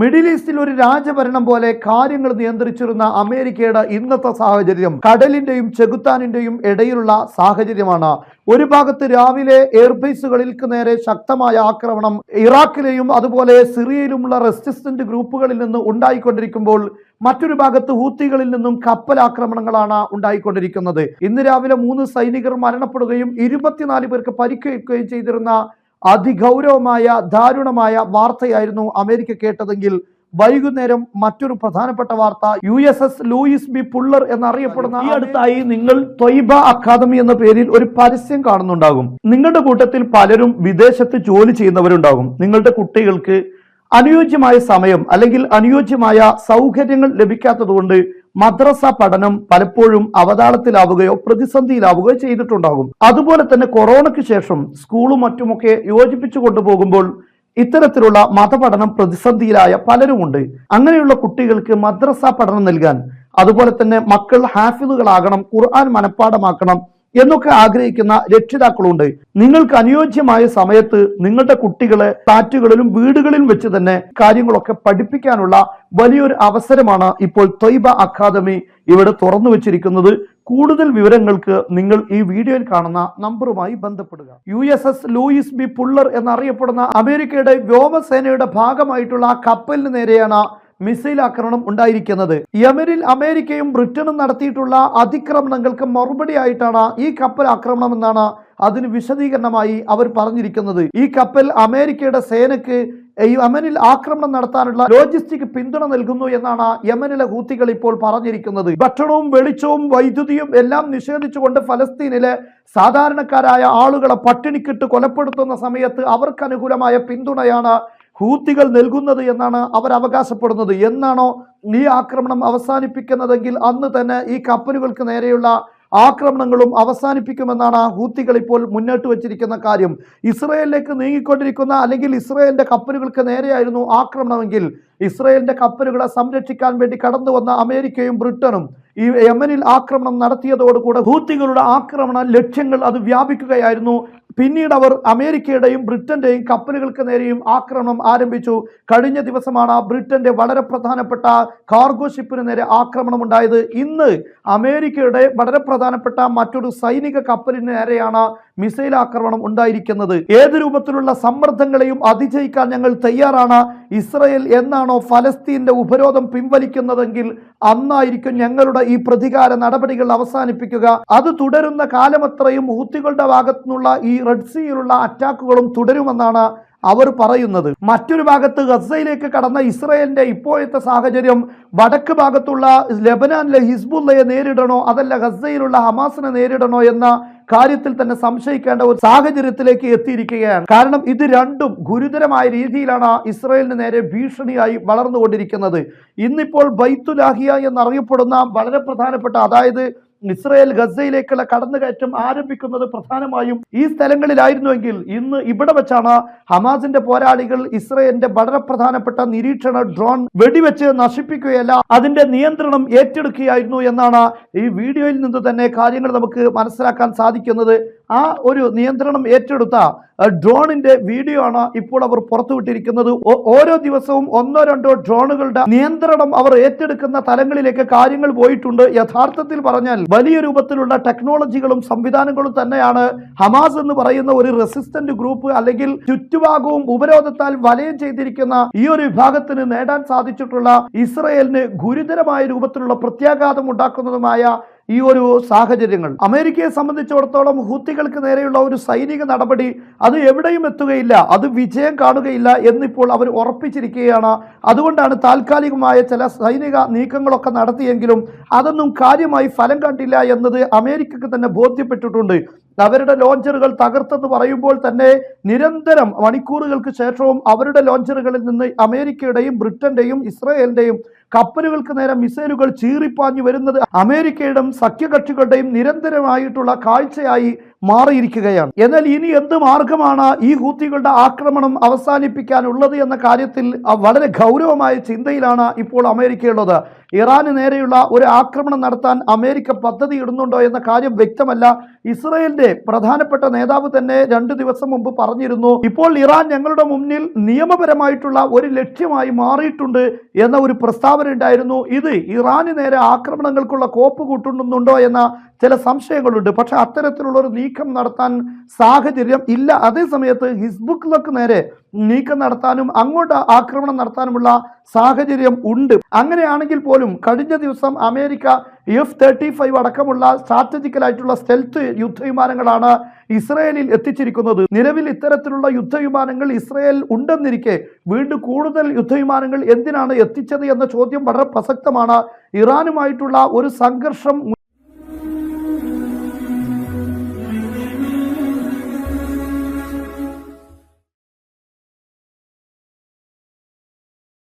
Middle ഈസ്റ്റിൽ ഒരു രാജഭരണം പോലെ കാര്യങ്ങൾ നിയന്ത്രിച്ചിരുന്ന അമേരിക്കയുടെ ഇന്നത്തെ സാഹചര്യം കടലിന്റെയും ചെകുത്താനിന്റെയും ഇടയിലുള്ള സാഹചര്യമാണ്. ഒരു ഭാഗത്ത് രാവിലെ എയർബേസുകൾക്ക് നേരെ ശക്തമായ ആക്രമണം ഇറാഖിലെയും അതുപോലെ സിറിയയിലുമുള്ള റെസിസ്റ്റന്റ് ഗ്രൂപ്പുകളിൽ നിന്ന് ഉണ്ടായിക്കൊണ്ടിരിക്കുമ്പോൾ മറ്റൊരു ഭാഗത്ത് ഹൂത്തികളിൽ നിന്നും കപ്പൽ ആക്രമണങ്ങളാണ് ഉണ്ടായിക്കൊണ്ടിരിക്കുന്നത്. ഇന്ന് രാവിലെ മൂന്ന് സൈനികർ മരണപ്പെടുകയും ഇരുപത്തിനാല് പേർക്ക് പരിക്കേൽക്കുകയും ചെയ്തിരുന്ന അതിഗൗരവമായ ദാരുണമായ വാർത്തയായിരുന്നു അമേരിക്ക കേട്ടതെങ്കിൽ വൈകുന്നേരം മറ്റൊരു പ്രധാനപ്പെട്ട വാർത്ത U S S Lewis B Puller എന്നറിയപ്പെടുന്ന ഈ അടുത്തായി നിങ്ങൾ ത്വയ്ബ അക്കാദമി എന്ന പേരിൽ ഒരു പരസ്യം കാണുന്നുണ്ടാകും. നിങ്ങളുടെ കൂട്ടത്തിൽ പലരും വിദേശത്ത് ജോലി ചെയ്യുന്നവരുണ്ടാകും. നിങ്ങളുടെ കുട്ടികൾക്ക് അനുയോജ്യമായ സമയം അല്ലെങ്കിൽ അനുയോജ്യമായ സൗകര്യങ്ങൾ ലഭിക്കാത്തതുകൊണ്ട് മദ്രസ പഠനം പലപ്പോഴും അവതാളത്തിലാവുകയോ പ്രതിസന്ധിയിലാവുകയോ ചെയ്തിട്ടുണ്ടാകും. അതുപോലെ തന്നെ കൊറോണയ്ക്ക് ശേഷം സ്കൂളും മറ്റുമൊക്കെ യോജിപ്പിച്ചു കൊണ്ടുപോകുമ്പോൾ ഇത്തരത്തിലുള്ള മതപഠനം പ്രതിസന്ധിയിലായ പലരുമുണ്ട്. അങ്ങനെയുള്ള കുട്ടികൾക്ക് മദ്രസ പഠനം നൽകാൻ അതുപോലെ തന്നെ മക്കൾ ഹാഫിദുകളാകണം ഖുർആൻ മനഃപ്പാടമാക്കണം എന്നൊക്കെ ആഗ്രഹിക്കുന്ന രക്ഷിതാക്കളുണ്ട്. നിങ്ങൾക്ക് അനുയോജ്യമായ സമയത്ത് നിങ്ങളുടെ കുട്ടികളെ ഫ്ലാറ്റുകളിലും വീടുകളിലും വെച്ച് തന്നെ കാര്യങ്ങളൊക്കെ പഠിപ്പിക്കാനുള്ള വലിയൊരു അവസരമാണ് ഇപ്പോൾ ത്വയ്ബ അക്കാദമി ഇവിടെ തുറന്നു വെച്ചിരിക്കുന്നത്. കൂടുതൽ വിവരങ്ങൾക്ക് നിങ്ങൾ ഈ വീഡിയോയിൽ കാണുന്ന നമ്പറുമായി ബന്ധപ്പെടുക. U S S Lewis B Puller എന്നറിയപ്പെടുന്ന അമേരിക്കയുടെ വ്യോമസേനയുടെ ഭാഗമായിട്ടുള്ള കപ്പലിന് നേരെയാണ് മിസൈൽ ആക്രമണം ഉണ്ടായിരിക്കുന്നത്. യമനിൽ അമേരിക്കയും ബ്രിട്ടനും നടത്തിയിട്ടുള്ള അതിക്രമണങ്ങൾക്ക് മറുപടിയായിട്ടാണ് ഈ കപ്പൽ ആക്രമണം എന്നാണ് അതിന് വിശദീകരണമായി അവർ പറഞ്ഞിരിക്കുന്നത്. ഈ കപ്പൽ അമേരിക്കയുടെ സേനയ്ക്ക് യമനിൽ ആക്രമണം നടത്താനുള്ള ലോജിസ്റ്റിക് പിന്തുണ നൽകുന്നു എന്നാണ് യമനിലെ ഹൂത്തികൾ ഇപ്പോൾ പറഞ്ഞിരിക്കുന്നത്. ഭക്ഷണവും വെളിച്ചവും വൈദ്യുതിയും എല്ലാം നിഷേധിച്ചുകൊണ്ട് ഫലസ്തീനിലെ സാധാരണക്കാരായ ആളുകളെ പട്ടിണിക്കിട്ട് കൊലപ്പെടുത്തുന്ന സമയത്ത് അവർക്ക് അനുകൂലമായ പിന്തുണയാണ് ഹൂത്തികൾ നൽകുന്നത് എന്നാണ് അവർ അവകാശപ്പെടുന്നത്. എന്നാണോ ഈ ആക്രമണം അവസാനിപ്പിക്കുന്നതെങ്കിൽ അന്ന് തന്നെ ഈ കപ്പലുകൾക്ക് നേരെയുള്ള ആക്രമണങ്ങളും അവസാനിപ്പിക്കുമെന്നാണ് ഹൂത്തികൾ ഇപ്പോൾ മുന്നോട്ട് വച്ചിരിക്കുന്ന കാര്യം. ഇസ്രയേലിലേക്ക് നീങ്ങിക്കൊണ്ടിരിക്കുന്ന അല്ലെങ്കിൽ ഇസ്രയേലിന്റെ കപ്പലുകൾക്ക് നേരെയായിരുന്നു ആക്രമണമെങ്കിൽ ഇസ്രയേലിന്റെ കപ്പലുകളെ സംരക്ഷിക്കാൻ വേണ്ടി കടന്നു വന്ന അമേരിക്കയും ബ്രിട്ടനും ഈ യമനിൽ ആക്രമണം നടത്തിയതോടുകൂടെ ഹൂത്തികളുടെ ആക്രമണ ലക്ഷ്യങ്ങൾ അത് വ്യാപിക്കുകയായിരുന്നു. പിന്നീട് അവർ അമേരിക്കയുടെയും ബ്രിട്ടന്റെയും കപ്പലുകൾക്ക് നേരെയും ആക്രമണം ആരംഭിച്ചു. കഴിഞ്ഞ ദിവസമാണ് ബ്രിട്ടന്റെ വളരെ പ്രധാനപ്പെട്ട കാർഗോ ഷിപ്പിന് നേരെ ആക്രമണം ഉണ്ടായത്. ഇന്ന് അമേരിക്കയുടെ വളരെ പ്രധാനപ്പെട്ട മറ്റൊരു സൈനിക കപ്പലിന് നേരെയാണ് മിസൈൽ ആക്രമണം ഉണ്ടായിരിക്കുന്നത്. ഏത് രൂപത്തിലുള്ള സമ്മർദ്ദങ്ങളെയും അതിജയിക്കാൻ ഞങ്ങൾ തയ്യാറാണ്. ഇസ്രയേൽ എന്നാണോ ഫലസ്തീന്റെ ഉപരോധം പിൻവലിക്കുന്നതെങ്കിൽ അന്നായിരിക്കും ഞങ്ങളുടെ ഈ പ്രതികാര നടപടികൾ അവസാനിപ്പിക്കുക. അത് തുടരുന്ന കാലമത്രയും ഹൂത്തികളുടെ ഭാഗത്തുനിന്നുള്ള ഈ റെഡ് സീയിലുള്ള അറ്റാക്കുകളും തുടരുമെന്നാണ് അവർ പറയുന്നത്. മറ്റൊരു ഭാഗത്ത് ഗസയിലേക്ക് കടന്ന ഇസ്രയേലിന്റെ ഇപ്പോഴത്തെ സാഹചര്യം വടക്ക് ഭാഗത്തുള്ള ലെബനാനിലെ ഹിസ്ബുള്ളയെ നേരിടണോ അതല്ല ഗസയിലുള്ള ഹമാസിനെ നേരിടണോ എന്ന കാര്യത്തിൽ തന്നെ സംശയിക്കേണ്ട ഒരു സാഹചര്യത്തിലേക്ക് എത്തിയിരിക്കുകയാണ്. കാരണം ഇത് രണ്ടും ഗുരുതരമായ രീതിയിലാണ് ഇസ്രയേലിന് നേരെ ഭീഷണിയായി വളർന്നുകൊണ്ടിരിക്കുന്നത്. ഇന്നിപ്പോൾ ബൈത്തുലാഹിയ എന്നറിയപ്പെടുന്ന വളരെ പ്രധാനപ്പെട്ട അതായത് ഇസ്രയേൽ ഗസയിലേക്കുള്ള കടന്നുകയറ്റം ആരംഭിക്കുന്നത് പ്രധാനമായും ഈ സ്ഥലങ്ങളിലായിരുന്നുവെങ്കിൽ ഇന്ന് ഇവിടെ വെച്ചാണ് ഹമാസിന്റെ പോരാളികൾ ഇസ്രയേലിന്റെ വളരെ പ്രധാനപ്പെട്ട നിരീക്ഷണ ഡ്രോൺ വെടിവെച്ച് നശിപ്പിക്കുകയല്ല അതിന്റെ നിയന്ത്രണം ഏറ്റെടുക്കുകയായിരുന്നു എന്നാണ് ഈ വീഡിയോയിൽ നിന്ന് തന്നെ കാര്യങ്ങൾ നമുക്ക് മനസ്സിലാക്കാൻ സാധിക്കുന്നത്. ആ ഒരു നിയന്ത്രണം ഏറ്റെടുത്ത ഡ്രോണിന്റെ വീഡിയോ ആണ് ഇപ്പോൾ അവർ പുറത്തുവിട്ടിരിക്കുന്നത് ഓരോ ദിവസവും ഒന്നോ രണ്ടോ ഡ്രോണുകളുടെ നിയന്ത്രണം അവർ ഏറ്റെടുക്കുന്ന തലങ്ങളിലേക്ക് കാര്യങ്ങൾ പോയിട്ടുണ്ട്. യഥാർത്ഥത്തിൽ പറഞ്ഞാൽ വലിയ രൂപത്തിലുള്ള ടെക്നോളജികളും സംവിധാനങ്ങളും തന്നെയാണ് ഹമാസ് എന്ന് പറയുന്ന ഒരു റെസിസ്റ്റന്റ് ഗ്രൂപ്പ് അല്ലെങ്കിൽ ചുറ്റുഭാഗവും ഉപരോധത്താൽ വലയം ചെയ്തിരിക്കുന്ന ഈ ഒരു വിഭാഗത്തിന് നേടാൻ സാധിച്ചിട്ടുള്ള ഇസ്രയേലിന് ഗുരുതരമായ രൂപത്തിലുള്ള പ്രത്യാഘാതം ഉണ്ടാക്കുന്നതുമായ ഈ ഒരു സാഹചര്യങ്ങൾ. അമേരിക്കയെ സംബന്ധിച്ചിടത്തോളം ഹൂത്തികൾക്ക് നേരെയുള്ള ഒരു സൈനിക നടപടി അത് എവിടെയും എത്തുകയില്ല അത് വിജയം കാണുകയില്ല എന്നിപ്പോൾ അവർ ഉറപ്പിച്ചിരിക്കുകയാണ്. അതുകൊണ്ടാണ് താൽക്കാലികമായ ചില സൈനിക നീക്കങ്ങളൊക്കെ നടത്തിയെങ്കിലും അതൊന്നും കാര്യമായി ഫലം കണ്ടില്ല എന്നത് അമേരിക്കക്ക് തന്നെ ബോധ്യപ്പെട്ടിട്ടുണ്ട്. അവരുടെ ലോഞ്ചറുകൾ തകർത്തെന്ന് പറയുമ്പോൾ തന്നെ നിരന്തരം മണിക്കൂറുകൾക്ക് ശേഷവും അവരുടെ ലോഞ്ചറുകളിൽ നിന്ന് അമേരിക്കയുടെയും ബ്രിട്ടന്റെയും ഇസ്രായേലിന്റെയും കപ്പലുകൾക്ക് നേരെ മിസൈലുകൾ ചീറിപ്പാഞ്ഞു വരുന്നത് അമേരിക്കയുടെയും സഖ്യകക്ഷികളുടെയും നിരന്തരമായിട്ടുള്ള കാഴ്ചയായി മാറിയിരിക്കുകയാണ്. എന്നാൽ ഇനി എന്ത് മാർഗമാണ് ഈ ഹൂത്തികളുടെ ആക്രമണം അവസാനിപ്പിക്കാനുള്ളത് എന്ന കാര്യത്തിൽ വളരെ ഗൗരവമായ ചിന്തയിലാണ് ഇപ്പോൾ അമേരിക്കയുള്ളത്. ഇറാന് നേരെയുള്ള ഒരു ആക്രമണം നടത്താൻ അമേരിക്ക പദ്ധതി ഇടുന്നുണ്ടോ എന്ന കാര്യം വ്യക്തമല്ല. ഇസ്രയേലിന്റെ പ്രധാനപ്പെട്ട നേതാവ് തന്നെ രണ്ട് ദിവസം മുമ്പ് പറഞ്ഞിരുന്നു ഇപ്പോൾ ഇറാൻ ഞങ്ങളുടെ മുന്നിൽ നിയമപരമായിട്ടുള്ള ഒരു ലക്ഷ്യമായി മാറിയിട്ടുണ്ട് എന്ന ഒരു പ്രസ്താവന ഉണ്ടായിരുന്നു. ഇത് ഇറാന് നേരെ ആക്രമണങ്ങൾക്കുള്ള കോപ്പ് കൂട്ടുന്നുണ്ടോ എന്ന ചില സംശയങ്ങളുണ്ട്. പക്ഷെ അത്തരത്തിലുള്ള ഒരു നീക്കം നടത്താൻ സാഹചര്യം ഇല്ല. അതേസമയത്ത് ഹിസ്ബുക്കിലേക്ക് നേരെ നീക്കം നടത്താനും അങ്ങോട്ട് ആക്രമണം നടത്താനുമുള്ള സാഹചര്യം ഉണ്ട്. അങ്ങനെയാണെങ്കിൽ പോലും കഴിഞ്ഞ ദിവസം അമേരിക്ക എഫ് തേർട്ടി ഫൈവ് അടക്കമുള്ള സ്ട്രാറ്റജിക്കൽ ആയിട്ടുള്ള സ്റ്റെൽത്ത് യുദ്ധവിമാനങ്ങളാണ് ഇസ്രയേലിൽ എത്തിച്ചിരിക്കുന്നത്. നിലവിൽ ഇത്തരത്തിലുള്ള യുദ്ധവിമാനങ്ങൾ ഇസ്രയേൽ ഉണ്ടെന്നിരിക്കെ വീണ്ടും കൂടുതൽ യുദ്ധവിമാനങ്ങൾ എന്തിനാണ് എത്തിച്ചത് എന്ന ചോദ്യം വളരെ പ്രസക്തമാണ്. ഇറാനുമായിട്ടുള്ള ഒരു സംഘർഷം